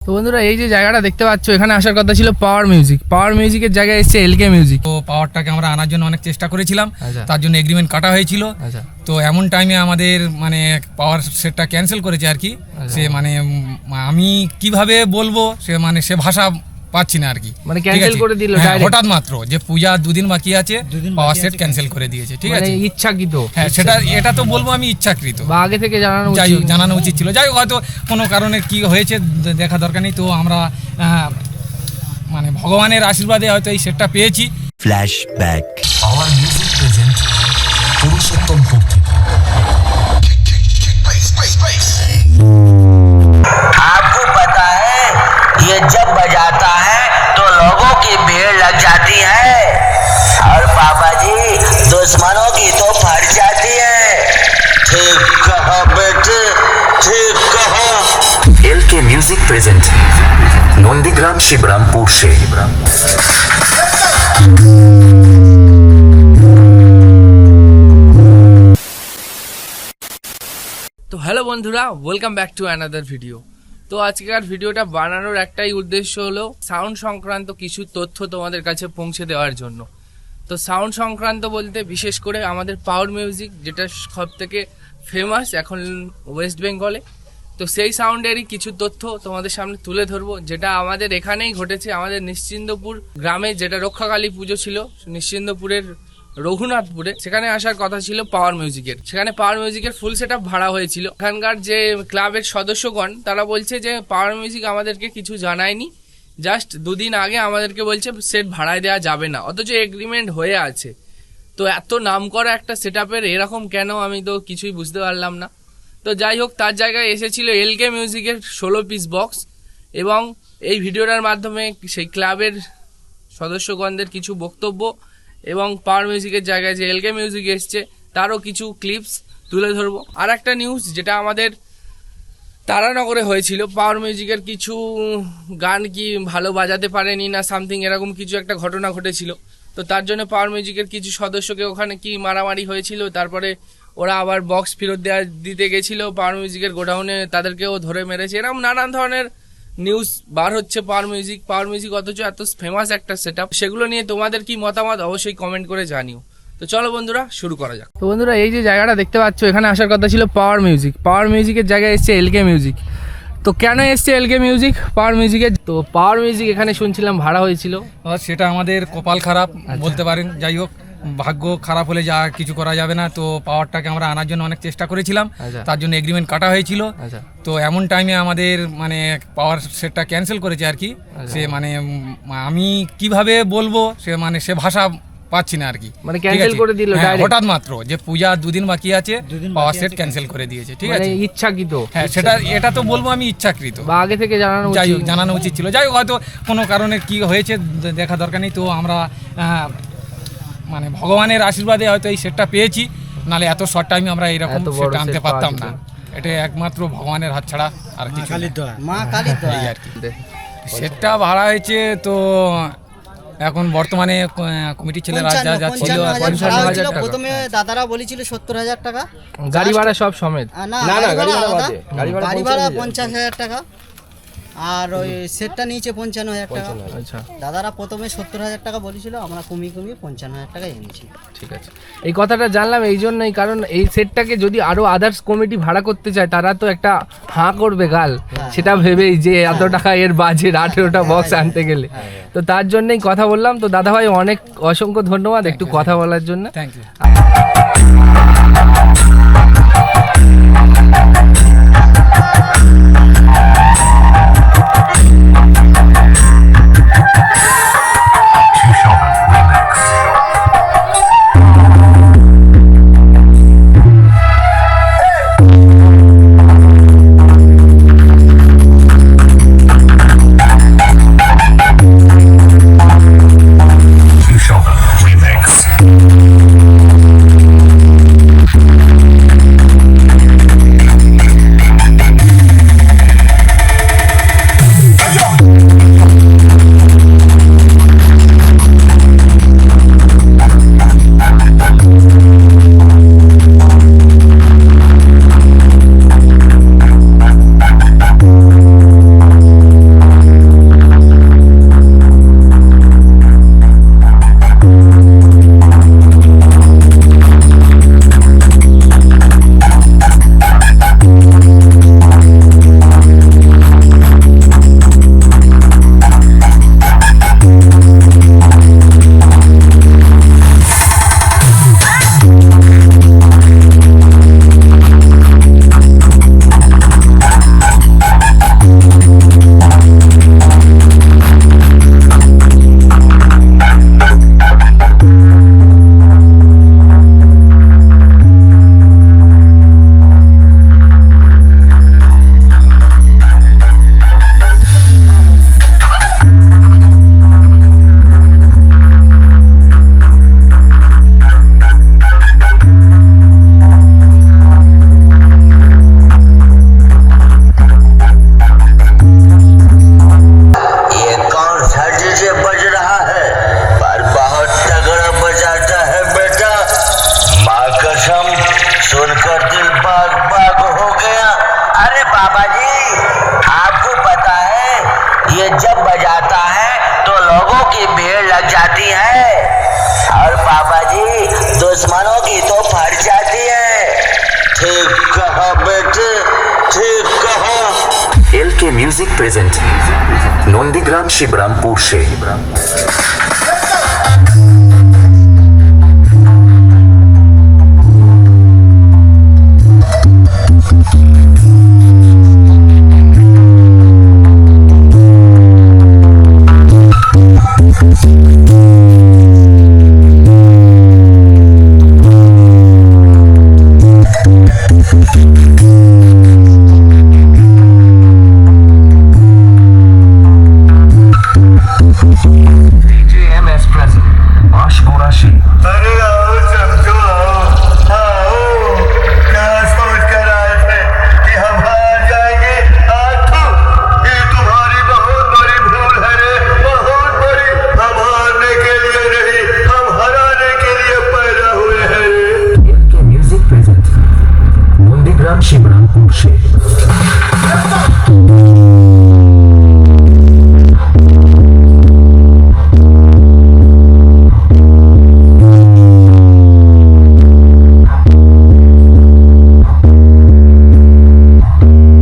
তো বন্ধুরা এই যে জায়গাটা দেখতে পাচ্ছ এখানে আসার কথা ছিল পাওয়ার মিউজিক পাওয়ার মিউজিকের জায়গায় এসছে এলকে মিউজিক তো পাওয়ারটাকে আমরা আনার জন্য অনেক চেষ্টা করেছিলাম। আচ্ছা। তার জন্য এগ্রিমেন্ট কাটা হয়েছিল। আচ্ছা। তো এমন টাইমে আমাদের মানে পাওয়ার সেটটা ক্যান্সেল করেছে আর কি। আচ্ছা। সে মানে আমি কীভাবে বলব সে মানে সে ভাষা পাচ্ছি না আর কি। মানে ক্যান্সেল করে দিল হ্যাঁ, হঠাৎ মাত্র যে পূজা দুদিন বাকি আছে পাওয়ার সেট ক্যান্সেল করে দিয়েছে ঠিক মানে আছে? ইচ্ছাকৃত। হ্যাঁ সেটা এটা তো বলব আমি ইচ্ছাকৃত। বা আগে থেকে জানানো যাই হোক জানানো উচিত ছিল। যাই হোক হয়তো কোনো কারণে কি হয়েছে দেখা দরকার নেই। তো আমরা হ্যাঁ, মানে ভগবানের আশীর্বাদে হয়তো এই সেটটা পেয়েছি। Flashback our music present Purushottam दुश्मनों की तो फट जाती है ठीक कहो बेटे ठीक कहो एल के म्यूजिक प्रेजेंट नंदीग्राम शिवरामपुर से তো হ্যালো বন্ধুরা welcome back to another video তো আজকের ভিডিওটা বানানোর একটাই উদ্দেশ্য হলো সাউন্ড সংক্রান্ত কিছু তথ্য তোমাদের কাছে পৌঁছে দেওয়ার জন্য তো সাউন্ড সংক্রান্ত বলতে বিশেষ করে আমাদের পাওয়ার মিউজিক যেটা সব থেকে ফেমাস এখন ওয়েস্ট বেঙ্গলে তো সেই সাউন্ডেরই কিছু তথ্য তোমাদের সামনে তুলে ধরবো, যেটা আমাদের এখানেই ঘটেছে। আমাদের নিশ্চিন্দপুর গ্রামে যেটা রক্ষাকালী পুজো ছিল, নিশ্চিন্দপুরের রঘুনাথপুরে, সেখানে আসার কথা ছিল পাওয়ার মিউজিকের সেখানে পাওয়ার মিউজিকের ফুল সেট ভাড়া হয়েছিল। এখানকার যে ক্লাবের সদস্যগণ, তারা বলছে যে পাওয়ার মিউজিক আমাদেরকে কিছু জানায়নি। জাস্ট দুদিন আগে আমাদেরকে বলছে সেট ভাড়ায় দেওয়া যাবে না। অথচ এগ্রিমেন্ট হয়ে আছে। তো এত নাম করা একটা সেট এরকম কেন? আমি তো কিছুই বুঝতে পারলাম না। তো যাই হোক, তার জায়গায় এসেছিল এলকে মিউজিকের ষোলো পিস বক্স এবং এই ভিডিওটার মাধ্যমে সেই ক্লাবের সদস্যগণদের কিছু বক্তব্য এবং পাওয়ার মিউজিকের জায়গায় যে এলকে মিউজিক এসছে, তারও কিছু ক্লিপস তুলে ধরবো। আর একটা নিউজ যেটা আমাদের তারানগরে হয়েছিল। পাওয়ার মিউজিকের কিছু গান কি ভালো বাজাতে পারেনি না সামথিং এরকম কিছু একটা ঘটনা ঘটেছিল। তো তার জন্য পাওয়ার মিউজিকের কিছু সদস্যকে ওখানে কি মারামারি হয়েছিল, তারপরে ওরা আবার বক্স ফেরত দেওয়া দিতে গেছিল পাওয়ার মিউজিকের গোডাউনে, তাদেরকেও ধরে মেরেছে। এরকম নানান ধরনের নিউজ বার হচ্ছে পাওয়ার মিউজিক পাওয়ার মিউজিক অথচ এত ফেমাস একটা সেট সেগুলো নিয়ে তোমাদের কি মতামত? অবশ্যই কমেন্ট করে জানিও। তো চলো বন্ধুরা শুরু করা যাক। তো বন্ধুরা এই যে জায়গাটা দেখতে পাচ্ছ এখানে আসার কথা ছিল পাওয়ার মিউজিক পাওয়ার মিউজিকের জায়গায় এসছে এলকে মিউজিক তো কেন এসছে এলকে মিউজিক পাওয়ার মিউজিকের তো পাওয়ার মিউজিক এখানে শুনছিলাম ভাড়া হয়েছিল। সেটা আমাদের কপাল খারাপ বলতে পারেন। যাই হোক ভাগ্য খারাপ হলে যা কিছু করা যাবে না। তো পাওয়ারটাকে আমরা আনার জন্য অনেক চেষ্টা করেছিলাম। আচ্ছা। তার জন্য এগ্রিমেন্ট কাটা হয়েছিল। আচ্ছা। তো এমন টাইমে আমাদের মানে পাওয়ার সেটটা ক্যান্সেল করেছে আর কি। আচ্ছা। সে মানে আমি কীভাবে বলব? সে মানে সে ভাষা পাচ্ছি না আর কি। মানে আছে? করে দিল হ্যাঁ, হঠাৎ মাত্র যে পূজা দুদিন বাকি আছে পাওয়ার সেট ক্যান্সেল করে দিয়েছে ঠিক মানে আছে? ইচ্ছাকৃত। হ্যাঁ সেটা এটা তো বলব আমি ইচ্ছাকৃত। বা আগে থেকে জানানো যাই হোক জানানো উচিত ছিল। যাই হোক হয়তো কোনো কারণে কি হয়েছে দেখা দরকার নেই। তো আমরা আহ, মানে ভগবানের আশীর্বাদে হয়তো এই সেটটা পেয়েছি। নালে এত শর্ট টাইমে আমরা এরকম সেট আনতে পারতাম না। এটা একমাত্র ভগবানের হাত ছাড়া আর কিছু না। মা কালী আর কি। সেটটা ভাড়া হয়েছে তো এখন বর্তমানে কমিটির ছেলেরা যা যা ছিল পঞ্চান্ন হাজার টাকা। প্রথমে দাদারা বলেছিল সত্তর হাজার টাকা। গাড়ি ভাড়া সব সমেত। না না গাড়ি ভাড়া আলাদা। গাড়ি ভাড়া পঞ্চাশ হাজার টাকা। আর ওই সেটটা নিয়েছে পঞ্চান্ন হাজার টাকা। আচ্ছা। দাদারা প্রথমে সত্তর হাজার টাকা বলেছিল আমরা কমিয়ে কমিয়ে পঞ্চান্ন হাজার টাকা এনেছি। ঠিক আছে। এই কথাটা জানলাম এই জন্যই কারণ এই সেটটাকে যদি আরও আদার্স কমিটি ভাড়া করতে চায় তারা তো একটা হাঁ করবে গাল। সেটা ভেবেই যে এত টাকা এর বাজেট আঠেরোটা বক্স আনতে গেলে। তো তার জন্যই কথা বললাম। তো দাদা ভাই অনেক অসংখ্য ধন্যবাদ একটু কথা বলার জন্য। Thank you Thank you. जाता है तो लोगों की भीड़ लग जाती है। और पापा जी दुश्मनों की तो फट जाती है। ठीक कहो बेटे, ठीक कहो। एल के म्यूज़िक प्रेजेंट नंदीग्राम शिवरामपुर से